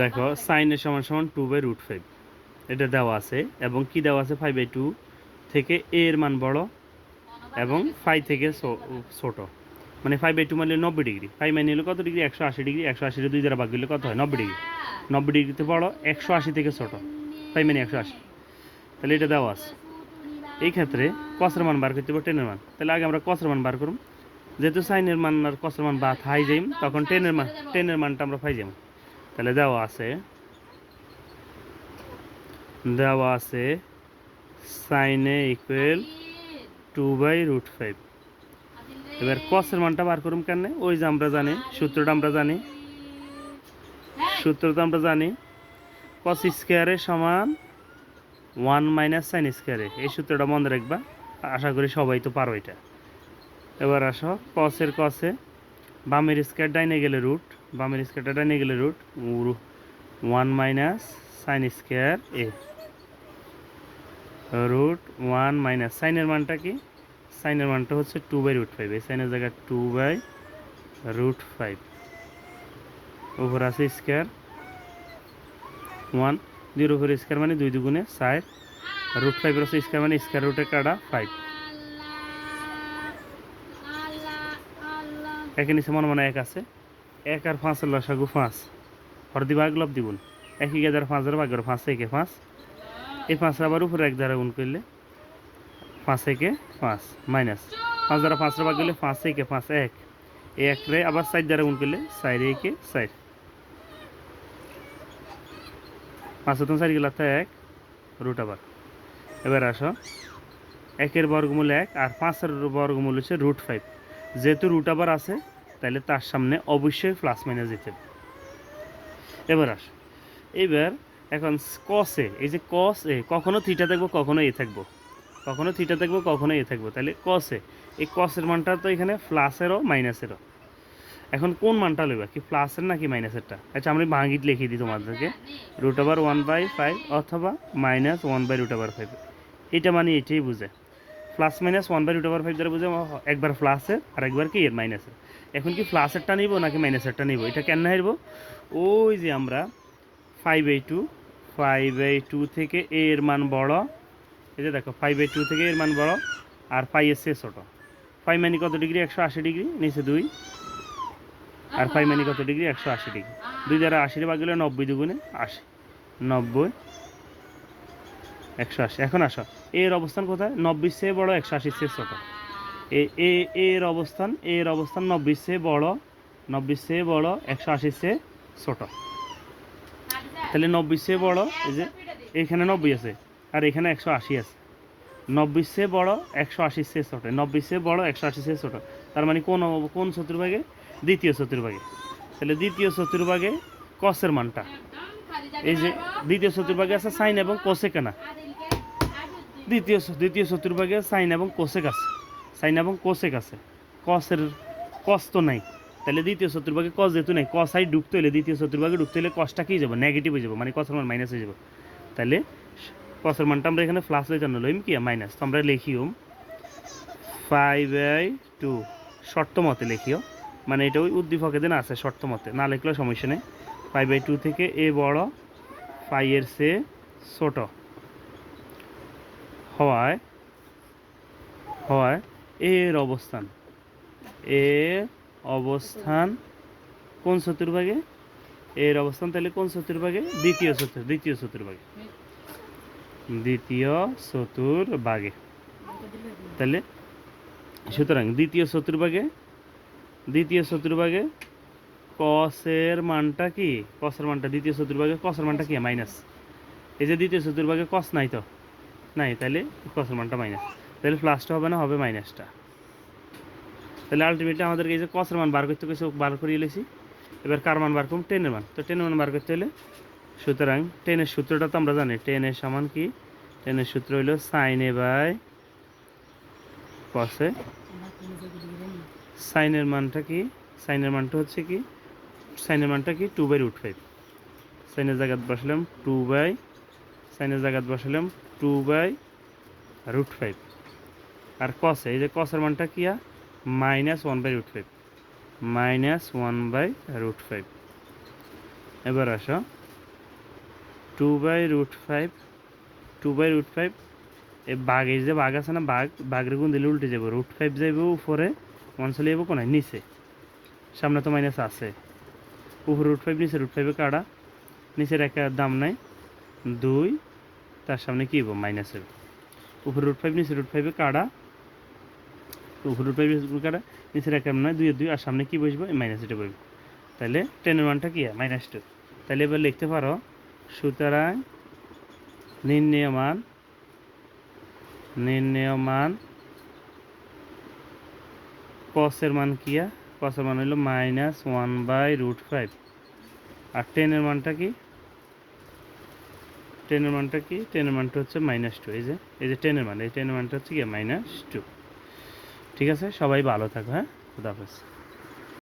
দেখো সাইনের সমান সমান টু বাই রুট ফাইভ এটা দেওয়া আছে, এবং কি দেওয়া আছে? ফাইভ বাই টু থেকে এ এর মান বড় এবং ফাইভ থেকে ছোট। মানে ফাইভ বাই টু মানে নব্বই ডিগ্রি ফাইভ মানে হলো কত ডিগ্রি একশো আশি ডিগ্রি একশো আশি দুই দ্বারা ভাগ দিলে কত হয়? নব্বই ডিগ্রি নব্বই ডিগ্রিতে বড়, একশো আশি থেকে ছোট। ফাইভ মানে একশো আশি। তাহলে এটা দেওয়া আছে। এই ক্ষেত্রে কসের মান বার করতে হবে টেনের মান। তাহলে আগে আমরা কসের মান বার করুম যেহেতু সাইনের মান আর কসের মান বা হাই যাইম, তখন টেনের মান, টেনের মানটা আমরা পাই যাম তাহলে দেওয়া আছে দেওয়া আছে সাইনে equal to by root five এবার কসের মানটা বার করুম কেন ওই যে আমরা জানি, সূত্রটা আমরা জানি। সূত্রটা আমরা জানি কস স্কোয়ারের সমান ওয়ান মাইনাস সাইন স্কোয়ারে এই সূত্রটা মনে রাখবা, আশা করি সবাই তো পারো এটা। এবার আসো, কসের কসে। বামের স্কোয়ার ডাইনে গেলে রুট, বামের স্কোয়ারটা ডাইনে গেলে root one minus sine square এ। রুট ওয়ান মাইনাস, সাইনের মানটা কি? সাইনের মানটা হচ্ছে টু বাই রুট ফাইভ, এই সাইনের জায়গায় টু বাই রুট ফাইভ। উপর আছে স্কোয়ার ওয়ান, দুইয়ের উপরে স্কোয়ার মানে দুই দুগুণে সাইড রুট ফাইভের হচ্ছে স্কোয়ার মানে স্কোয়ার রুটে কাটা ফাইভ। একে নিচে মনে মনে এক আছে। এক আর পাঁচের লসাগু পাঁচ। হর দিবা এক লব দিবুন। একই গেদার পাঁচ হাজার বাগের পাঁচ, একে পাঁচ। এই পাঁচ আবার উপরে এক দ্বারা গুণ করলে পাঁচ, একে পাঁচ, মাইনাস। পাঁচ দ্বারা পাঁচটা ভাগ করলে পাঁচ, একে পাঁচ, এক। এক রে আবার সাইড দ্বারা গুণ করলে সাইড একে সাইড পাঁচ হতন সাইড গেলে এক। রুট আবার। এবার আসো। একের বর্গমূল এক আর পাঁচের বর্গমূল হচ্ছে রুট ফাইভ। যেহেতু রুট আবার আছে তাহলে তার সামনে অবশ্যই প্লাস মাইনাস দিতে এবার আস। এবার এখন কসে এই যে কস এ, কখনো থিটা থাকব কখনো এ থাকব। কখনো থিটা থাকব কখনো এ থাকব। তাহলে কসে এই কসের মানটা তো এখানে প্লাসেরও মাইনাসেরও এখন কোন মানটা লইবা, কি প্লাসের নাকি মাইনাসেরটা আচ্ছা আমি ভাঙিট লিখে দিই তোমাদেরকে। Root over one by five অথবা minus one by root over five এটা মানে এটাই বুঝে। Plus minus one by root over five দ্বারা বুঝে একবার প্লাসের আর একবার কি এর মাইনাসের এখন কি প্লাসেরটা নিব নাকি মাইনাসেরটা নিব? এটা কেন হারব ওই যে আমরা five by two five by two থেকে এর মান বড়। এই যে দেখো ফাইভ বাই টু থেকে এর মান বড়, আর ফাইভ এর সে ছোটো। ফাইভ মানে কত ডিগ্রি একশো আশি ডিগ্রি নিচে দুই। আর ফাইভ মানে কত ডিগ্রি একশো আশি ডিগ্রি দুই দ্বারা আশির ভাগ গেলে নব্বই দুগুণে আশি। নব্বই, একশো আশি। এখন আসো। এর অবস্থান কোথায়? নব্বই সে বড় একশো আশি সে ছোটো এ এর অবস্থান এর অবস্থান নব্বই সে বড় নব্বই সে বড় একশো আশি সে ছোট তাহলে নব্বই সে বড়, এই যে এখানে নব্বই আছে, আর এখানে একশো আশি আছে। নব্বই সে বড় একশো আশি সে ছোট নব্বই সে বড় একশো আশি সে ছোট তার মানে কোন কোন চতুর্ভাগে? দ্বিতীয় চতুর্ভাগে। তাহলে দ্বিতীয় চতুর্ভাগে কসের মানটা। এই যে দ্বিতীয় চতুর্ভাগে আছে সাইন এবং কোসেক না দ্বিতীয় দ্বিতীয় চতুর্ভাগে সাইন এবং কোসেক আছে। সাইন এবং কোসেক আছে। কসের কস তো নাই। তাহলে দ্বিতীয় চতুর্ভাগে কস যেহেতু নেই, কস আই ঢুকতে হলে দ্বিতীয় চতুর্ভাগে ঢুকতে হলে কসটা কি যাবে? নেগেটিভ হয়ে যাবে মানে কসের মান মাইনাস হয়ে যাবে। তাহলে কসের মানটা আমরা এখানে প্লাস হয়ে জানো লইম কি? মাইনাস তো আমরা লিখিও ফাইভ বাই টু শর্ত মতে লিখিও। মানে এটা ওই উদ্দীপকে দিন আছে, শর্ত মতে। না লিখলেও সমস্যা নেই। ফাইভ বাই টু থেকে এ বড় ফাইয়ের সে ছোট। হওয়ায় হওয়ায় এর অবস্থান। এর অবস্থান কোন চতুর্ভাগে? এর অবস্থান তাহলে কোন চতুর্ভাগে? দ্বিতীয় চতুর, দ্বিতীয় চতুর্ভাগে। দ্বিতীয় চতুর্ভাগে। তাহলে সুতরাং দ্বিতীয় চতুর্ভাগে দ্বিতীয় চতুর্ভাগে কসের মানটা কি? কসের মানটা দ্বিতীয় চতুর্ভাগে, কসের মানটা কি? মাইনাস। এই যে দ্বিতীয় চতুর্ভাগে কস নাই তো? নাই, তাহলে কসের মানটা মাইনাস তাহলে প্লাসটা হবে না, হবে মাইনাসটা তাহলে আলটিমেটলি আমাদেরকে এই যে কসের মান বার করতে গেছে বার করিয়ে এলেছি এবার কার মান বার করুন টেনের মান। তো টেনের মান বার করতে হলে সুতরাং টেনের সূত্রটা তো আমরা জানি টেনের সমান কি? টেনের সূত্র হইল সাইনে বাই কসে সাইনের মানটা কি? সাইনের মানটা হচ্ছে কি? সাইনের মানটা কি? টু বাই রুট ফাইভ সাইনের জায়গায় বসলাম টু বাই সাইনের জায়গাত বসালাম টু বাই রুট ফাইভ আর কসে এই যে কসের মানটা কি minus one by root five minus one by root five এবার আসো। Two by root five two by root five এই যে বাঘ আছে না, বাঘ, বাঘের গুণ দিলে উল্টে যাব। রুট ফাইভ যাইব উপরে ওয়ান চলে যাব কোনায়? নিচে। সামনে তো মাইনাস আছে। উপরে রুট ফাইভ নিচে রুট ফাইভে কাটা নিচের একটা দাম নাই। দুই তার সামনে কী হব মাইনাস হবে উপরে রুট ফাইভ নিচে রুট ফাইভে কাটা উপরে রুট ফাইভ কাটা নিচের একটা নয় দুই দুই, আর সামনে কী বসবো? মাইনাস এটা বসবো। তাহলে টেনের মানটা কী? মাইনাস টু তাহলে এবার লিখতে পারো, সুতরাং নির্ণয় মান নির্ণয় মান কসের মান কি কসের মান হলো minus one by root five আর টেনের মানটা কি? টেনের মানটা কি? টেনের মানটা হচ্ছে মাইনাস টু এই যে এই যে টেনের মান এই টেনের মানটা হচ্ছে কি? মাইনাস টু ঠিক আছে? সবাই ভালো থাকো হ্যাঁ? খুদাহাফেজ